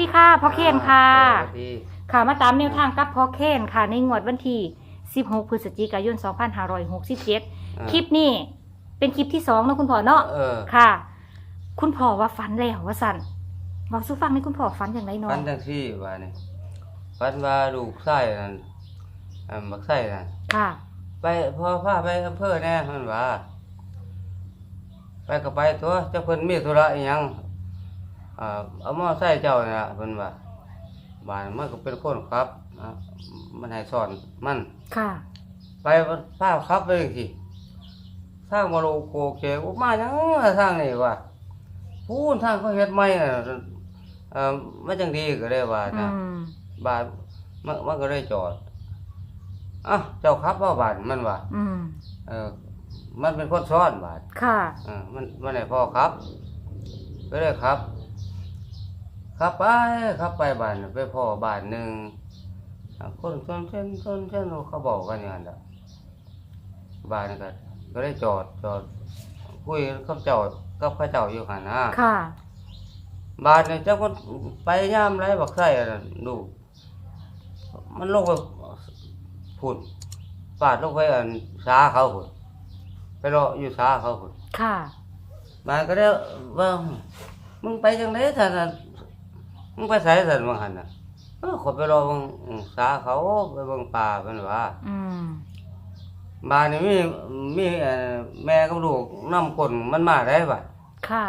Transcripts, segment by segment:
ดีค่ะพ่อเคนค่ะ สวัสดีค่ะมาตามแนวทางกับพ่อเคนค่ะ ในงวดวันที่ 16 พฤศจิกายน 2567 คลิปนี้เป็นคลิปที่สองเนาะคุณพ่อเนาะเออค่ะ คุณพ่อว่าฝันแล้วว่าสั่นบอกสู้ฟังในคุณพ่อฝันอย่างไรเนาะฟันจังซี่ว่านี่ฟันว่าลูกไส้นั่นอ่าบักไส้นั่นค่ะ ไปพอพาไปอำเภอแน่มันว่า ไปก็ไปตัวเจ้าเพิ่นมีธุระอีหยัง อ่าเอามอไซค์เจ้านี่ล่ะเพิ่นว่าบ้านมันก็เป็นคนครับอ่ามันให้สอนมัน ค่ะ ไปพาขับไปจังซี่ทางมาโลโกเกโอ้มาจังทางนี่ว่าพูนทางเขาเฮ็ดใหม่น่ะเอ่อมันจังดีก็ได้ว่าอืนะม บาทมันมันก็เลยจอดอะเจ้าขับว่าบาทมันว่าอืม เออมันเป็นคนซ้อนบาทค่ะ เออมันมันไหนพ่อครับ ก็เลยครับ ขับไปขับไปบ้านไปพ่อบ้านหนึ่งอะคนชนเช่นชนเช่นเขาบอกกันอย่างนั้นแหละบ้านนก็ก็เลยจอดจอดคุยกับเจ้ากับข้าเจ้าอยู่หันนะค่ะ บาทเนี่ยเจ้าก็ไปย่ามไรบักไส้อะน่ะดู มันลงไปผุดปาดลงไปอันสาเขาผุดไปรออยู่สาเขาผุดค่ะ บานก็ได้ว่ามึงไปจังไดท่านน่ะ มึงไปไสท่านว่าหั่นน่ะเออขอยไปรอเบิ่งอืมสาเขาไปเบิ่งป่าเพิ่นว่าอืมบ้านนี่มีมีเอ่อแม่กับลูกนํคนมันมาได้บัดค่ะ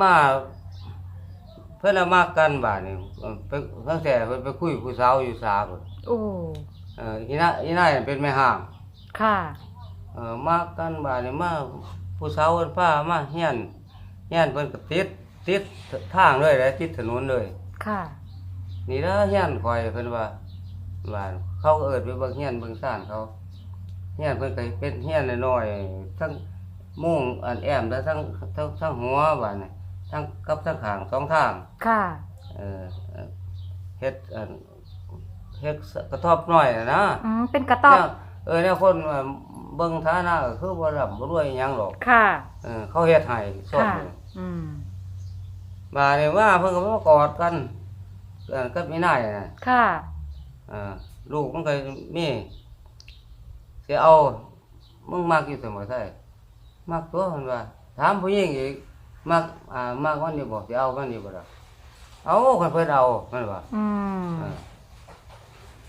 มาเพิ่นเอามากันบาดนี่เอ่อไปตั้งแต่เพิ่นไปคุยกับผู้สาวอยู่สาพุ่นโอ้ เอออีน่าอีน่าเป็นแม่ห้าง ค่ะ เออมากันบาดนี่มาผู้สาวเพิ่นพามาเฮียนเฮียนเพิ่นก็ติด ติดทางเลยแหละติดถนนเลย ค่ะ นี่ละเฮียนคอยเพิ่นว่าว่าเขาก็เอิ้นไปเบิ่งเฮียนเบิ่งซ่านเขาเฮียนเพิ่นก็เป็นเฮียนน้อยๆทั้งมุ้งอันแอมและทั้งทั้งทั้งหัวบาดนี่ทั้งกับทั้งข้างสองทาง ค่ะ เออเอ่อเฮ็ดอันเฮ็ดกระทอบน้อยน่ะนะอืมเป็นกระต๊อบเนี่ยเออเนี่ยคนว่าเบิ่งฐานะก็คือบ่ร่ำบ่รวยอิหยังหรอก ค่ะ เออเขาเฮ็ดให้สดค่ะเลยอืม มาเนี่ยว่าเพิ่นก็มากอดกันเออกับมีนายน่ะค่ะเออลูกมันก็มีสิเอามึงมักอยู่เสมอใช่มักตัวเพิ่นว่าถามผู้หญิงอีกมักอ่ามักมันอยู่บ่สิเอามันอยู่บ่ล่ะเอาคันเพิ่นเอาเพิ่นว่าอืมเออ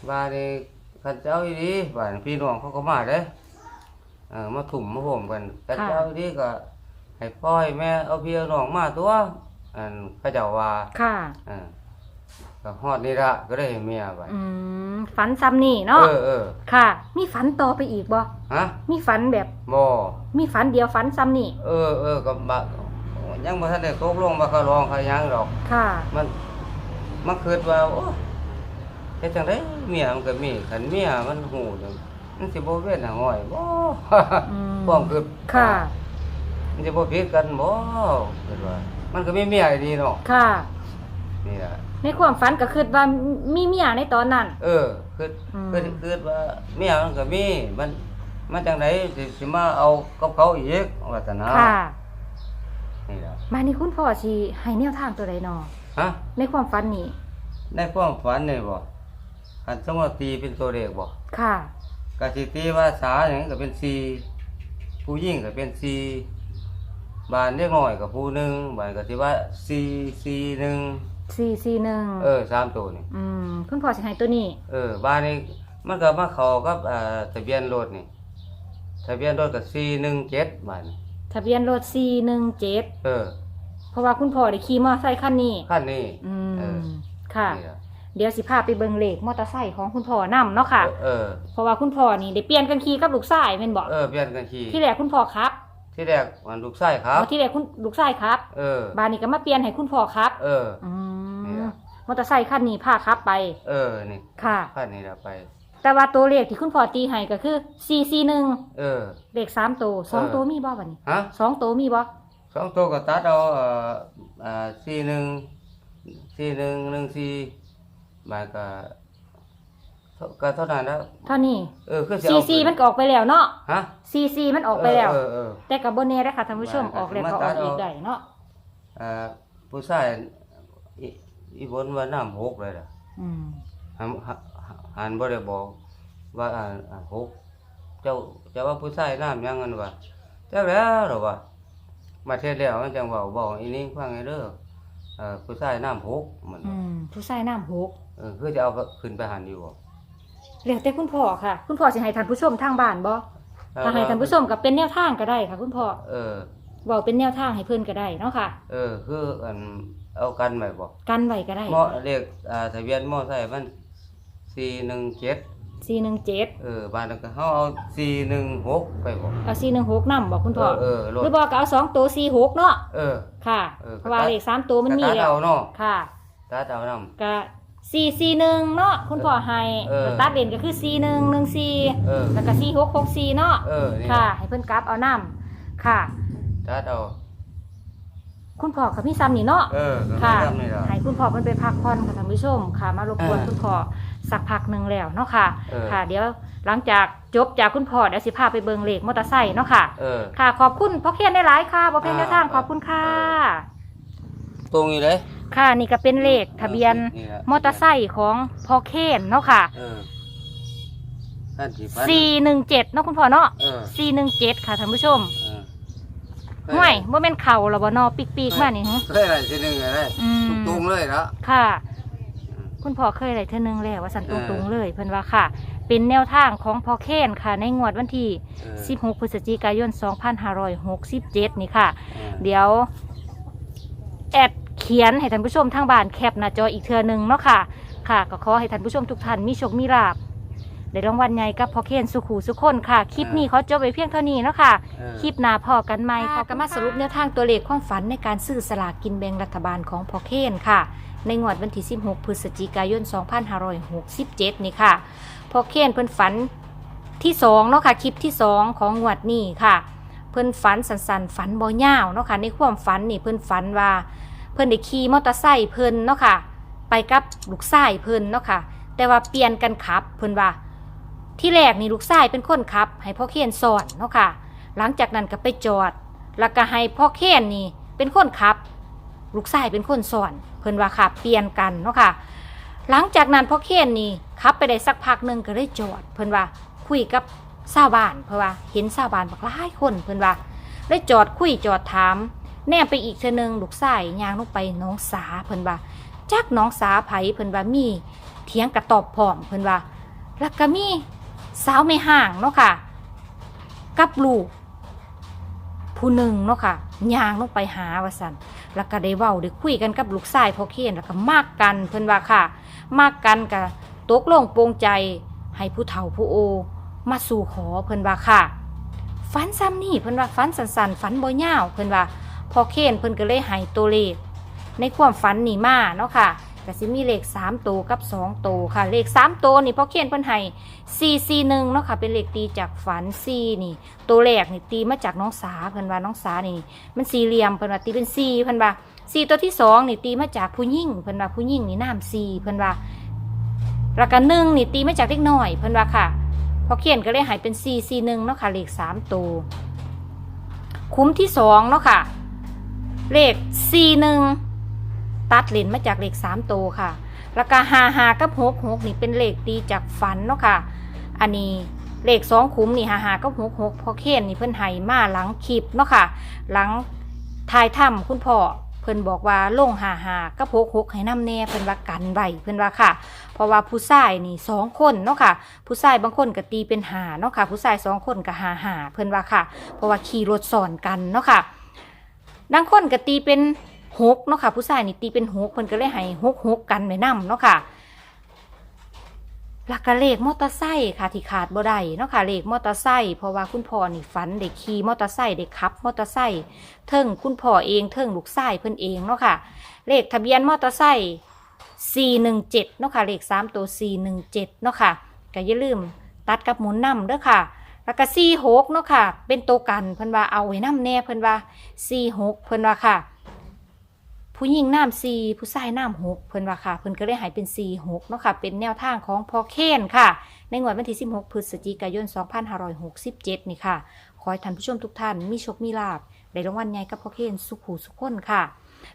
ว่านี่คันเจ้าอีดีว่าพี่น้องเขาก็มาเด้เออมาถุ่มมาโหมกันคันเจ้าอีดีก็ให้พ่อให้แม่เอาพี่เอาน้องมาตัว อันเขาเจ้าว่าค่ะ เออก็ฮอดนี่ละก็ได้ให้เมียไปอืมฝันซ้ำนี่เนาะ เออเออค่ะ มีฝันต่อไปอีกบ่ ฮะมีฝันแบบ บ่มีฝันเดียวฝันซ้ำนี่ เออเออก็บะยังบ่ทันได้ตกลงว่าเขาร้องเขาหยังดอก ค่ะ มันมันคิดว่าโอ้เฮ็ดจังไดเมียมันก็มีคันเมียมันหูจังมันสิบ่เว้นหาห้อยบ่ อืม ความคิดค่ะ มันจะบ่ผิดกันบ่คิดว่า มันก็มีเมียอยู่ดีเนาะค่ะ นี่ล่ะในความฝันก็คิดว่ามีเมียในตอนนั้น เออคืออืมคือคือว่าเมียมันก็มีมันมันจังไดสิสิมาเอากับเขาอีกว่าซั่นนะค่ะ นี่ล่ะมานี่คุณพ่อสิให้แนวทางตัวใดนอฮะในความฝันนี่ในความฝันนี่บ่คันสมมุติตีเป็นตัวเลขบ่ค่ะก็สิตีว่าสาหยังก็เป็น4ผู้หญิงก็เป็น4 บ้านเล็กน้อยก็ผู้หนึงบ้านก็สิว่า4 4 1 441เออสามตัวนี่อืมคุณพ่อสิให้ตัวนี้เออบ้านนี้มันก็มาเข้ากับอ่าทะเบียนรถนี่ทะเบียนรถก็417บ้านนี่ทะเบียนรถ417เออเพราะว่าคุณพ่อได้ขี่มอเตอร์ไซค์คันนี้ขั้นนี้ อืเออมค่ะ นี่ล่ะเดี๋ยวสิพาไปเบิ่งเลขมอเตอร์ไซค์ของคุณพ่อนํเนาะค่ะ เออ เพราะว่าคุณพ่อนี่ได้เปลี่ยนกันขี่กับลูกชายแม่นบ่เออเปลี่ยนกันขี่ที่แรกคุณพ่อครับ ที่แรกมันลูกไส้ครับอ๋อที่แรกคุณลูกชายครับ เออ บานนี้ก็มาเปลี่ยนให้คุณพ่อครับ เออ อืนี่มล่ะมอเตอร์ไซค์คันนี้พาครับไป เออนี่ค่ะ ขั้นนี้ละไป แต่ว่าตัวเลขที่คุณพ่อตีให้ก็คือ441เออ เลข3ตัวสองเออ ตัวมีบ่บัดนี้ฮะสองตัวมีบ่สองตัวก็ตัดเอาเอ่ออ่าสี่หนึ่งสี่หนึ่งหนึ่งสี่บานก็เท่า ก็เท่านั้นแล้วเท่านี้เออคือสิเอา44มันก็ออกไปแล้วเนาะฮะ44มันออกไปแล้ว เออเออ แต่ก็บ่แน่เด้อค่ะท่านผู้ชมว่าออกแล้วก็มาอตัอดกอีกเอาได้เนาะอ่าผู้ชายอีอีบนว่าน้ำหกเลยล่ะอืมหันหันบ่ได้บอกว่าอ่าอ่าหกเจ้าเจ้าว่าผู้ชายน้ำยังกันวะจักแล้วหรอวะมาเทศแล้วมันจังเว้าบอกอีนี่ฟังให้เด้อเอ่อผู้ชายน้ำหกมันอืมผู้ชายน้ำหกเออคือจะเอาขึ้นไปหันอยู่บ่ แล้วแต่คุณพ่อค่ะ คุณพ่อสิให้ท่านผู้ชมทางบ้านบ่ถ้าให้ท่านผู้ชมก็เป็นแนวทางก็ได้ค่ะ คุณพ่อเออ เว้าเป็นแนวทางให้เพิ่นก็ได้เนาะค่ะ เออ คืออันเอากันไว้บ่กันไว้ก็ได้มอเลขอ่าทะเบียนมอไซค์มัน417 417เออบ้านนั้นก็เฮาเอา416ไปบ่เอา416นำบอกคุณเอพ่ออเออรถหรือบอกก็เอา2ตัว46เนาะเออ ค่ะเออเพราะว่าเลขสามตัวมันมีตัดแล้วเอาเนาะค่ะตัดเอานำก็ สี่สี่หนึ่งเนาะคุณพ่อให้เออตัดเด่นก็คือสี่หนึ่งหนึ่งสี่เออ แล้วก็สี่หกหกสี่เนาะเออนี่ค่ะล่ะให้เพิ่นกลับเอาน้ำค่ะ ตัดเอาคุณพ่อกับพี่ซ้ำนี่เนาะ เออก็ค่ะทำนี่ล่ะ ให้คุณพ่อเพิ่นไปพักผ่อนค่ะท่านผู้ชมค่ะ มารบกวนเออคุณพ่อสักพักหนึ่งแล้วเนาะค่ะ เออ ค่ะ เดี๋ยวหลังจากจบจากคุณพ่อเดี๋ยวสิพาไปเบิงเลขมอเตอร์ไซค์เนาะค่ะ เออ ค่ะ ขอบคุณพ่อเคียนได้หลายๆค่ะบ่เป็นแนวทางอ่าขอบคุณค่ะ ตรงนี้เลย ค่ะนี่ก็เป็นเลขทะเบียนนี่ล่ะมอเตอร์ไซค์ของพ่อเคนเนาะค่ะเออท่านที่พันสี่หนึ่งเจ็ดเนาะคุณพ่อเนาะเออสี่หนึ่งเจ็ดค่ะท่านผู้ชมเออห่วยว่าเป็นเข่าหรอบ่นอปีกปีกๆมานี่หึเคยอะไรทีหนึงอะไรอืมตรงๆเลยละค่ะอืมคุณพ่อเคยอะไรเท่านึงแล้วว่าสันตเออรงๆเลยเพิ่นว่าค่ะ เป็นแนวทางของพ่อเคนค่ะ ในงวดวันที่เออ16 พฤศจิกายน 2567 นี่ค่ะเออเดี๋ยวแอดเขียนให้ท่านผู้ชมทางบ้านแคปหน้าจออีกเทื่อหนึงเนาะค่ะ ค่ะ ก็ขอให้ท่านผู้ชมทุกท่านมีโชคมีลาภได้รางวัลใหญ่กับพ่อเคนสุขูสุขคนค่ะ คลิปนี้เขาจบไว้เพียงเท่านี้เนาะค่ะ เออ คลิปหน้าพอกันไหมค่ะก็มาสรุปแนวทางตัวเลขความฝันในการซื้อสลากกินแบ่งรัฐบาลของพอเคนค่ะ ในงวดวันที่ 16 พฤศจิกายน 2567 นี่ค่ะ พอเคนเพิ่นฝันที่2เนาะค่ะ คลิปที่ 2 ของงวดนี้ค่ะ เพิ่นฝันสันๆฝันบ่ยาวเนาะค่ะ ในความฝันนี่เพิ่นฝันว่าเพิ่นได้ขี่มอเตอร์ไซค์เพิ่นเนาะค่ะ ไปกับลูกชายเพิ่นเนาะค่ะ แต่ว่าเปลี่ยนกันขับเพิ่นว่า ที่แรกนี่ลูกชายเป็นคนขับ ให้พ่อเคนสอนเนาะค่ะ หลังจากนั้นก็ไปจอด แล้วก็ให้พ่อเคนนี่เป็นคนขับ ลูกชายเป็นคนสอน เพิ่นว่าค่ะ เปลี่ยนกันเนาะค่ะ หลังจากนั้นพ่อเคนนี่ขับไปได้สักพักหนึ่งก็ได้จอด เพิ่นว่าคุยกับชาวบ้านเพิ่นว่า เห็นชาวบ้านบักหลายคนเพิ่นว่าได้จอดคุยจอดถาม แนมไปอีกเทนึงลูกชายยางลงไปน้องสาเพิ่นว่าจักน้องสาไผเพิ่นว่ามีเถียงกระตอบพร้อมเพิ่นว่าแล้วก็มีสาวไม่ห่างเนาะค่ะ กับลูกผู้หนึ่งเนาะค่ะยางลงไปหาว่าสันแล้วก็ได้เว้าได้คุยกันกับลูกชายพ่อเคนแล้วก็มากกันเพิ่นว่าค่ะ มากกันก็ตกลงโปรงใจให้ผู้เฒ่าผู้โอ มาสู่ขอเพิ่นว่าค่ะ ฝันซ้ำนี่เพิ่นว่าฝันสันๆฝันบ่ยาวเพิ่นว่า พอเคนเพิ่นก็เลยให้ตัวเลข ในความฝันนี่มาเนาะค่ะก็สิมีเลข3ตัวกับ2ตัวค่ะ เลข3ตัวนี่พอเคนเพิ่นให้441เนาะค่ะ เป็นเลขตีจากฝัน4นี่ ตัวแรกนี่ตีมาจากน้องสาเพิ่นว่าน้องสานี่ มันสี่เหลี่ยมเพิ่นว่าตีเป็น4เพิ่นว่า4ตัวที่สองนี่ตีมาจากผู้หญิงเพิ่นว่าผู้หญิงนี่น้ำ4เพิ่นว่าแล้วก็หนึ่งนี่ตีมาจากเล็กน้อยเพิ่นว่าค่ะ พอเขียนก็เลยใหายเป็น4 4 1เนาะค่ะเลข3ตัวคุ้มที่สองเนาะค่ะ เลข4 1ตัดเลนมาจากเลข3ตัวค่ะ แล้วก็5 5กับ6 6นี่เป็นเลขตีจากฝันเนาะค่ะ อันนี้เลขสองคุ้มนี่5 5กับ6 6พอเขียนนี่เพิ่นให้มาหลังคลิปเนาะค่ะ หลังทายถ้ำคุณพ่อเพิ่นบอกว่าลง5 5กับ6 6ให้น้ำแน่เพิ่นว่ากันไว้เพิ่นว่าค่ะ เพราะว่าผู้ชายนี่สองคนเนาะค่ะ ผู้ชายบางคนก็ตีเป็นหาเนาะค่ะ ผู้ชายสองคนก็หาหาเพิ่นว่าค่ะ เพราะว่าขี่รถสอนกันเนาะค่ะ บางคนก็ตีเป็นหกเนาะค่ะ ผู้ชายนี่ตีเป็นหกเพิ่นก็เลยให้หกหกกันไว้นํเนาะค่ะหลักกะเลขมอเตอร์ไซค์ค่ะที่ขาดบ่ได้เนาะค่ะเลขมอเตอร์ไซค์เพราะว่าคุณพ่อนี่ฝันได้ขี่มอเตอร์ไซค์ได้ขับมอเตอร์ไซค์เทิงคุณพ่อเองเทิงลูกชายเพิ่นเองเนาะค่ะ เลขทะเบียนมอเตอร์ไซค์417เนาะค่ะเลข3ตัว417เนาะค่ะก็อย่าลืมตัดกับหมุนนำเด้อค่ะ แล้วก็46เนาะค่ะ เป็นตัวกันเพิ่นว่าเอาไว้น้ำแน่เพิ่นว่า46เพิ่นว่าค่ะ ผู้หญิงน้ำ4ผู้ชายน้ำ6เพิ่นว่าค่ะ เพิ่นก็เลยหายเป็น46เนาะค่ะ เป็นแนวทางของพอเคนค่ะ ในงวดวันที่16พฤศจิกายน2567นี่ค่ะ ขอให้ท่านผู้ชมทุกท่านมีโชคมีลาภได้รางวัลใหญ่กับพอเคนสุขหูสุขคนค่ะ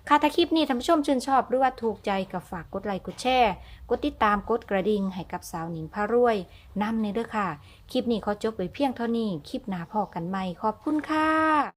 ค่ะถ้าคลิปนี้ท่านผู้ชมชื่นชอบหรือว่าถูกใจก็ฝากกดไลค์กดแชร์ กดติดตามกดกระดิ่งให้กับสาวหนิงพารวยนำในเด้อค่ะ คลิปนี้ขอจบไว้เพียงเท่านี้ คลิปหน้าพอกันใหม่ขอบคุณค่ะ